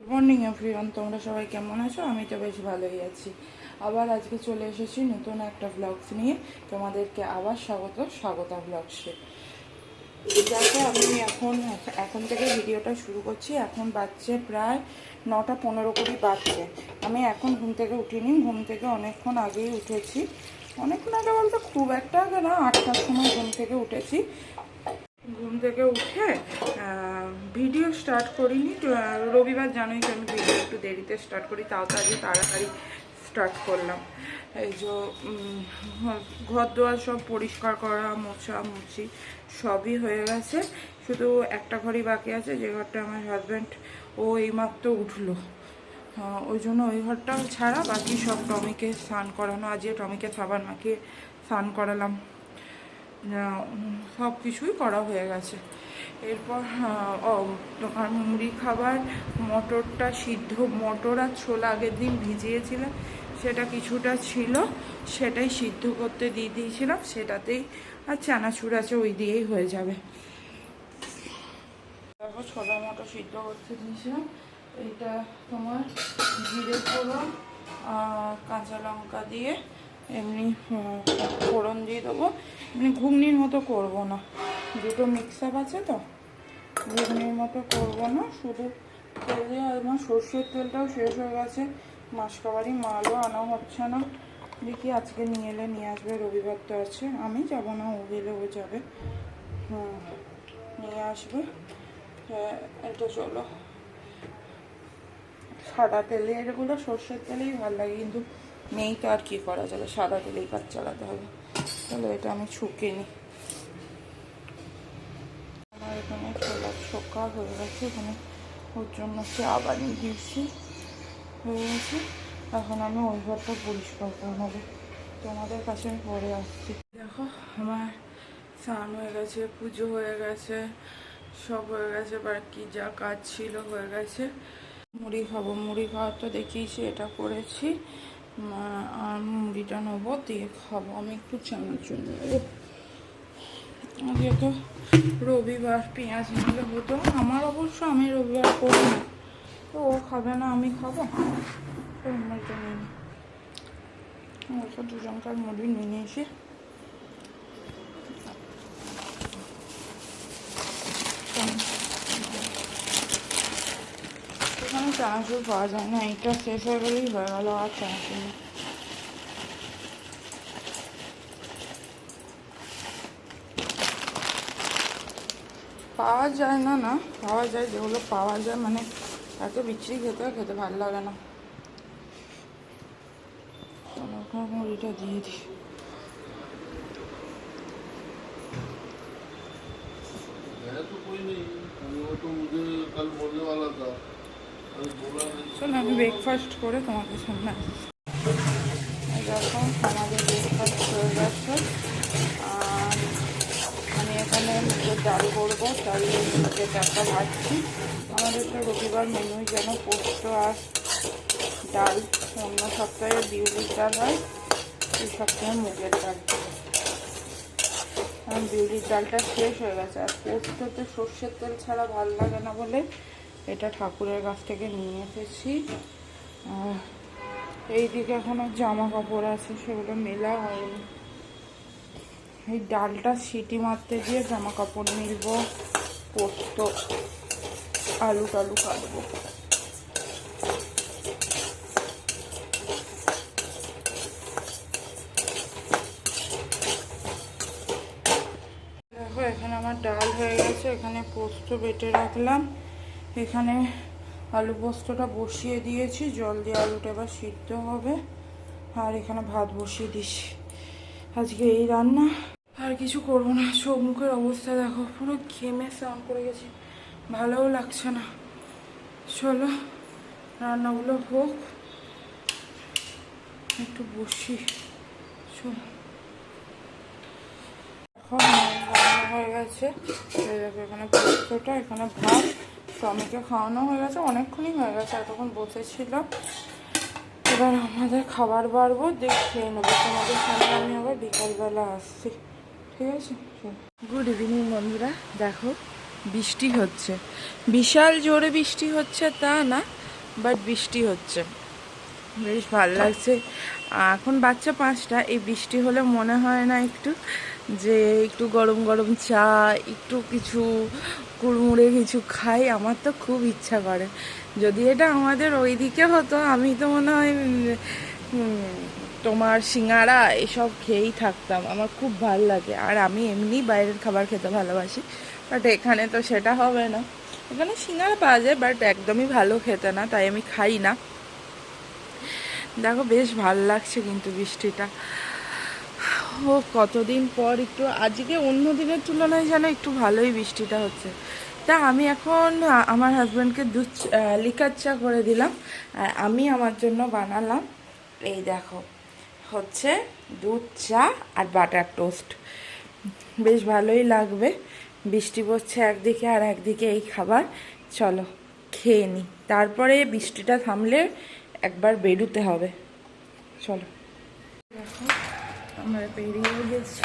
Good morning everyone তোমরা সবাই কেমন আছো? আমি তো বেশ ভালোই আছি। আবার আজকে চলে এসেছি নতুন একটা ব্লগস নিয়ে। তোমাদেরকে আবার স্বাগত, স্বাগতা ব্লগসে দেখো, আমি এখন এখন থেকে ভিডিওটা শুরু করছি। এখন বাজছে প্রায় নটা পনেরো কুড়ি বাজছে। আমি এখন ঘুম থেকে উঠিনি। ঘুম থেকে অনেকক্ষণ আগেই উঠেছি। অনেকক্ষণ আগে বলতে খুব একটা আগে না, আটটার সময় ঘুম থেকে উঠেছি। ঘুম থেকে উঠে ভিডিও স্টার্ট করিনি। রবিবার জানোই তো আমি ভিডিও একটু দেরিতে স্টার্ট করি, তাও তো আজকে তাড়াতাড়ি স্টার্ট করলাম। এই যে ঘর দোয়ার সব পরিষ্কার করা, মোছা, মুছি, সবই হয়ে গেছে। শুধু একটা ঘরই বাকি আছে, যে ঘরটা আমার হাজব্যান্ড ও এইমাত্র উঠল। ওই জন্য ওই ঘরটাও ছাড়া বাকি সব টমিকে স্নান করানো, আজকে টমিকে সাবান মাখিয়ে স্নান করালাম। সব কিছুই করা হয়ে গেছে। এরপর আর মুড়ি খাবার, মটরটা সিদ্ধ, মটর আর ছোলা আগের দিন ভিজিয়েছিলাম। সেটা কিছুটা ছিল, সেটাই সিদ্ধ করতে দিয়ে দিয়েছিলাম। সেটাতেই আর চানাচুর আছে, ওই দিয়েই হয়ে যাবে। তারপর ছোলা, মটর সিদ্ধ করতে দিয়েছিলাম। এটা তোমার জিরে ফোড়ন কাঁচা লঙ্কা দিয়ে এমনি ফোড়ন দিয়ে দেবো। এমনি ঘুগনির মতো করব না। দুটো মিক্স আপ আছে তো, ঘুগনির মতো করব না। শুধু তেল দিয়ে আমার সর্ষের তেলটাও শেষ হয়ে গেছে। মাসকাবারি মালও আনা হচ্ছে না। দেখি আজকে নিয়ে এলে নিয়ে আসবে, রবিবার তো আছে। আমি যাব না, ও গেলে ও যাবে। হুম, নিয়ে আসবে। এটা চলো। সাদা তেলে, এগুলো সর্ষের তেলেই ভালো লাগে, কিন্তু নেই তো আর কি করা যাবে? সাদা তেলেই কাজ চালাতে হবে। তাহলে এটা আমি ছুকে নিই। আমার এখানে ছোলা ছোকা হয়ে গেছে। এখানে ওর জন্য চা বানিয়ে দিয়েছি। হয়ে গেছে। এখন আমি ওই ঘরটা পরিষ্কার করে নেব তোমাদের কাছে আমি পরে আসছি। দেখো, আমার স্নান হয়ে গেছে, পুজো হয়ে গেছে, সব হয়ে গেছে, বাকি যা কাজ ছিল হয়ে গেছে। মুড়ি খাব, মুড়ি খাওয়ার তো দেখিয়েছি, এটা করেছি। আর মুড়িটা নেব, দিয়ে খাব। আমি একটু চানাচুর জন্য। যেহেতু রবিবার পেঁয়াজ নিলে হতো। আমার অবশ্য আমি রবিবার করি না। তো ও খাবে না, আমি খাব। আমার জন্য দুজনকার মুড়ি নিয়ে নিয়েছি এখানে চানাচুর পাওয়া যায় না এটা শেষ হয়ে গেলেই হয়ে গেল আর চানাচুর নেই। পাওয়া যায় না না পাওয়া যায় যেগুলো পাওয়া যায় মানে এত বিচ্ছিরি খেতে হয়, খেতে ভালো লাগে না চলো ওখানে মুড়িটা দিয়ে দিই है तो कोई नहीं अभी वो तो मुझे कल बोलने वाला था अभी बोला नहीं চলো আমি ব্রেকফাস্ট করে তোমাদের সামনে আসছি। আমাদের ব্রেকফাস্ট হয়ে গেছে। আর আমি এখানে মুগের ডাল করব তাই মুগের ডালটা ভাজছি। আমাদের তো রবিবার মেনুই যেন পোস্ত আর ডাল। অন্য সপ্তাহে বিউলির ডাল হয়, এই সপ্তাহে মুগের ডাল। কারণ বিউলির ডালটা শেষ হয়ে গেছে। আর পোস্ততে সর্ষের তেল ছাড়া ভালো লাগে না বলে এটা ঠাকুরের কাছ থেকে নিয়ে এসেছি। আর এইদিকে এখনও জামা কাপড় আছে, সেগুলো মেলা হয়নি। এই ডালটা সিটি মারতে দিয়ে জামা কাপড় মিলবো, পোস্ত, আলু টালু কাটবো। এখানে আমার ডাল হয়ে গেছে, এখানে পোস্ত বেটে রাখলাম। এখানে আলু পোস্তটা বসিয়ে দিয়েছি। জল দিয়ে আলুটা এবার সিদ্ধ হবে। আর এখানে ভাত বসিয়ে দিছি আজকে এই রান্না। আর কিছু করব না। চোখ মুখের অবস্থা দেখো, পুরো ঘেমে স্নান করে গেছি। ভালোও লাগছে না। চলো, রান্নাগুলো হোক। একটু বসি। চলো। এখন রান্না হয়ে গেছে। এখানে পোস্তটা, এখানে ভাত। টমেটো খাওয়ানো হয়ে গেছে, অনেকক্ষণই হয়ে গেছে, এতক্ষণ বসেছিল। এবার আমাদের খাবার বাড়বো দিয়ে খেয়ে নেব। তোমাদের সামনে আমি আবার বিকালবেলা আসছি। ঠিক আছে? গুড ইভিনিং বন্ধুরা, দেখো, বৃষ্টি হচ্ছে। বিশাল জোরে বৃষ্টি হচ্ছে তা না, বাট বৃষ্টি হচ্ছে। বেশ ভালো লাগছে। এখন বাচ্চা পাঁচটা, এই বৃষ্টি হলে মনে হয় না একটু যে একটু গরম গরম চা, একটু কিছু কুড়মুড়ে কিছু খাই, আমার তো খুব ইচ্ছা করে। যদি এটা আমাদের ওই দিকে হতো, আমি তো মনে হয় তোমার সিঙ্গারা এসব খেয়েই থাকতাম। আমার খুব ভালো লাগে। আর আমি এমনি বাইরের খাবার খেতে ভালোবাসি বাট এখানে তো সেটা হবে না। এখানে সিঙ্গারা পাওয়া যায় বাট একদমই ভালো খেতে না, তাই আমি খাই না। দেখো, বেশ ভালো লাগছে কিন্তু বৃষ্টিটা। ও, কতদিন পর একটু, আজকে অন্য দিনের তুলনায় যেন একটু ভালোই বৃষ্টিটা হচ্ছে। তা আমি এখন, আমার হাজব্যান্ডকে দুধ লিকার চা করে দিলাম। আর আমি আমার জন্য বানালাম, এই দেখো, হচ্ছে দুধ চা আর বাটার টোস্ট। বেশ ভালোই লাগবে, বৃষ্টি পড়ছে একদিকে আর একদিকে এই খাবার। চলো, খেয়ে নিই তারপরে বৃষ্টিটা থামলে একবার বেরোতে হবে। চলো। আমরা বেরিয়েও গেছি।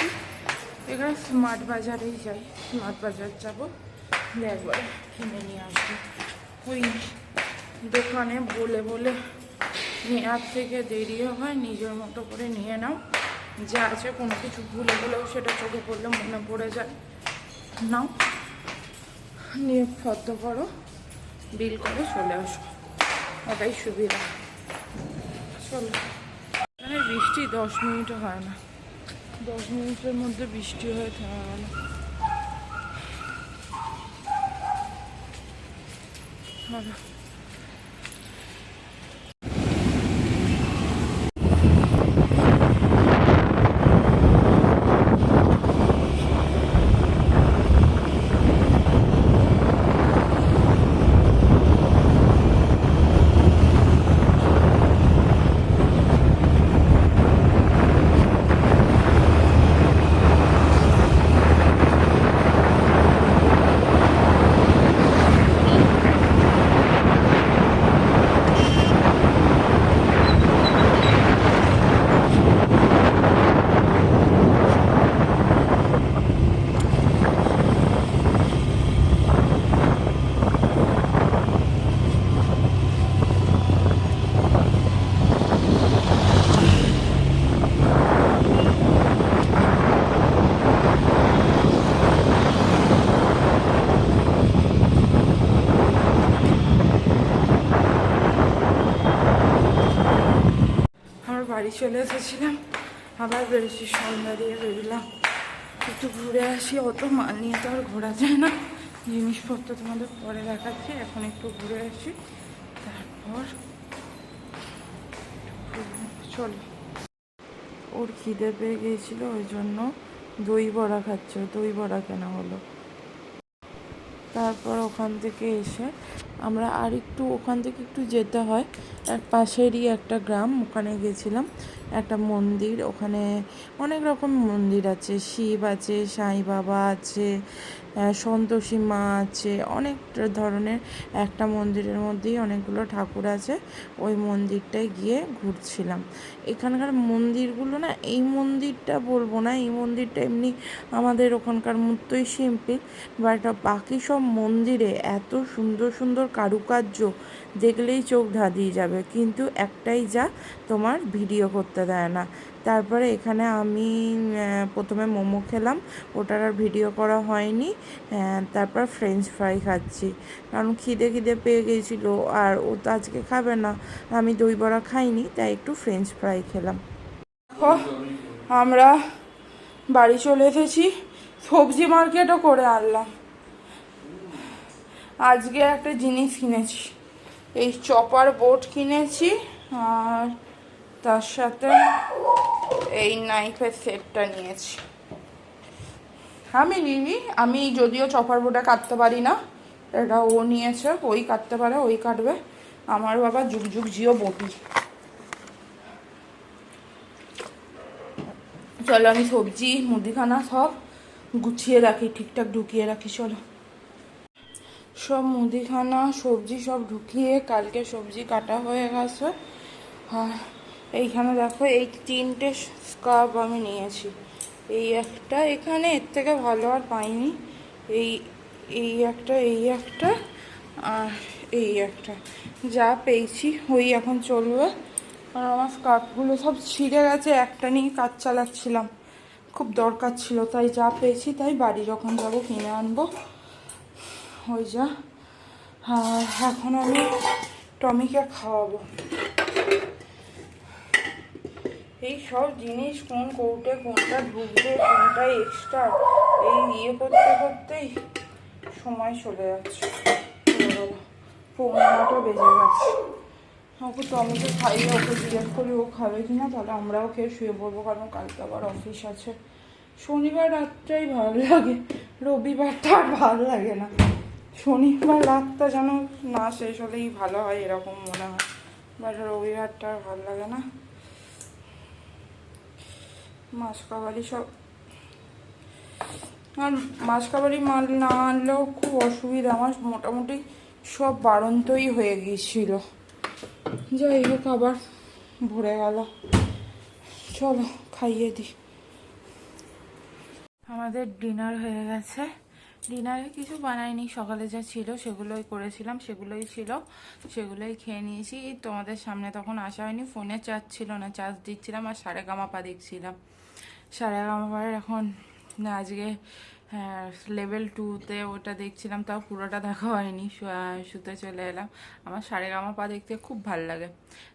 এখানে স্মার্ট বাজারেই যাই। স্মার্ট বাজার যাব। একবার কিনে নিয়ে আসব। ওই দোকানে বলে বলে নেওয়ার থেকে দেরিও হয়, নিজের মতো করে নিয়ে নাও। যা আছে কোনো কিছু ভুলে গেলেও সেটা চোখে পড়লে মনে পড়ে যায়। নাও, নিয়ে ফত করো বিল করে চলে আসো। ওটাই সুবিধা। এখানে বৃষ্টি দশ মিনিটও হয় না দশ মিনিটের মধ্যে বৃষ্টি হয়ে থেমে গেল ভালো। আমার বাড়ি চলে এসেছিলাম। আবার বেরোছি সন্ধ্যা দিয়ে বেরোলাম। একটু ঘুরে আসি, অত মাল নিয়ে তো আর ঘোরা যায় না। জিনিসপত্র তোমাদের পরে দেখাচ্ছি, এখন একটু ঘুরে আসি। তারপর চলো। ওর খিদে পেয়ে গিয়েছিল, ওই জন্য দই বড়া খাচ্ছে দই বড়া কেনা হলো। তারপর ওখান থেকে এসে আমরা আর একটু ওখান থেকে একটু যেতে হয়। এক পাশেরই একটা গ্রাম, ওখানে গেছিলাম। একটা মন্দির। ওখানে অনেক রকম মন্দির আছে। শিব আছে, সাই বাবা আছে সন্তোষী মা আছে। অনেক ধরনের একটা মন্দিরের মধ্যেই অনেকগুলো ঠাকুর আছে। ওই মন্দিরটায় গিয়ে ঘুরছিলাম। এখানকার মন্দিরগুলো না, এই মন্দিরটা বলব না, এই মন্দিরটা এমনি আমাদের ওখানকার মতোই সিম্পল বাট বাকি সব মন্দিরে এত সুন্দর সুন্দর কারুকার্য দেখলেই চোখ ধাঁধিয়ে যাবে, কিন্তু একটাই যা তোমার ভিডিও করতে দেয় না। তারপরে এখানে আমি প্রথমে মোমো খেলাম, ওটার আর ভিডিও করা হয়নি তারপর ফ্রেঞ্চ ফ্রাই খাচ্ছি। কারণ খিদে খিদে পেয়ে গেছিল, আর ও তো আজকে খাবে না, আমি দই বড়া খাইনি, তাই একটু ফ্রেঞ্চ ফ্রাই খেলাম। আমরা বাড়ি চলে এসেছি, সবজি মার্কেটও করে আনলাম। আজকে একটা জিনিস কিনেছি। এই চপার বোর্ড কিনেছি, আর তার সাথে এই নাইফের সেটটা নিয়েছি। আমি নিইনি। আমি যদিও চপার বোর্ডে কাটতে পারি না, এটা ও নিয়েছে, ওই কাটতে পারে, ওই কাটবে। আমার বাবা যুগ যুগ জিও বটি চলো, আমি সবজি, মুদিখানা সব গুছিয়ে রাখি, ঠিকঠাক ঢুকিয়ে রাখি, চলো। সব মুদিখানা, সবজি সব ঢুকিয়ে কালকে সবজি কাটা হয়ে গেছে। আর এইখানে দেখো, এই তিনটে স্কার্ফ আমি নিয়েছি। এই একটা এখানে, এর থেকে ভালো আর পাইনি। এই এই একটা এই একটা, আর এই একটা। যা পেয়েছি, ওই এখন চলবে। আর আমার স্কার্ফগুলো সব ছিঁড়ে গেছে, একটা নিয়ে কাজ চালাচ্ছিলাম। খুব দরকার ছিল, তাই যা পেয়েছি তাই বাড়ি যখন যাব কিনে আনব। ওই যা। আর এখন আমি টমিকে খাওয়াবো। এই সব জিনিস কোন কৌটে কোনটা ঢুকবে, কোনটা এক্সট্রা এই ইয়ে করতে করতেই সময় চলে যাচ্ছে। চলে গেল পৌনে নটা বেজে গেছে। ওকে টমেটো খাইয়ে ওকে জিজ্ঞেস করি, ও খাবে কি না তাহলে আমরাও খেয়ে শুয়ে পড়ব, কারণ কালকে আবার অফিস আছে। শনিবার রাতটাই ভালো লাগে রবিবারটা আর ভালো লাগে না। শনিবার রাতটা যেন না শেষ হলেই ভালো হয়, এরকম মনে হয়। বাট রবিবারটা আর ভালো লাগে না। মাছ কাবারি সব আর মাছ কাবারি মাল না আনলেও খুব অসুবিধা। আমার মোটামুটি সব বাড়ন্তই হয়ে গিয়েছিল। যাই হোক, আবার ভরে গেল। চলো, খাইয়ে দিই। আমাদের ডিনার হয়ে গেছে। ডিনারে কিছু বানাইনি সকালে যা ছিল সেগুলোই করেছিলাম সেগুলোই ছিল সেগুলোই খেয়ে নিয়েছি। তোমাদের সামনে তখন আসা হয়নি ফোনে চার্জ ছিল না চার্জ দিচ্ছিলাম আর সারে গামাপা দেখছিলাম। সারে গামাপার এখন না, আজকে লেভেল টুতে ওটা দেখছিলাম, তাও পুরোটা দেখা হয়নি। শুতে চলে এলাম। আমার সারে গামাপা দেখতে খুব ভালো লাগে।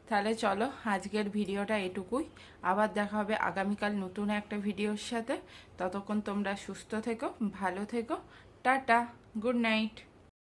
তাহলে চলো, আজকের ভিডিওটা এটুকুই। আবার দেখা হবে আগামীকাল নতুন একটা ভিডিওর সাথে। ততক্ষণ তোমরা সুস্থ থেকো, ভালো থেকো। Tata good night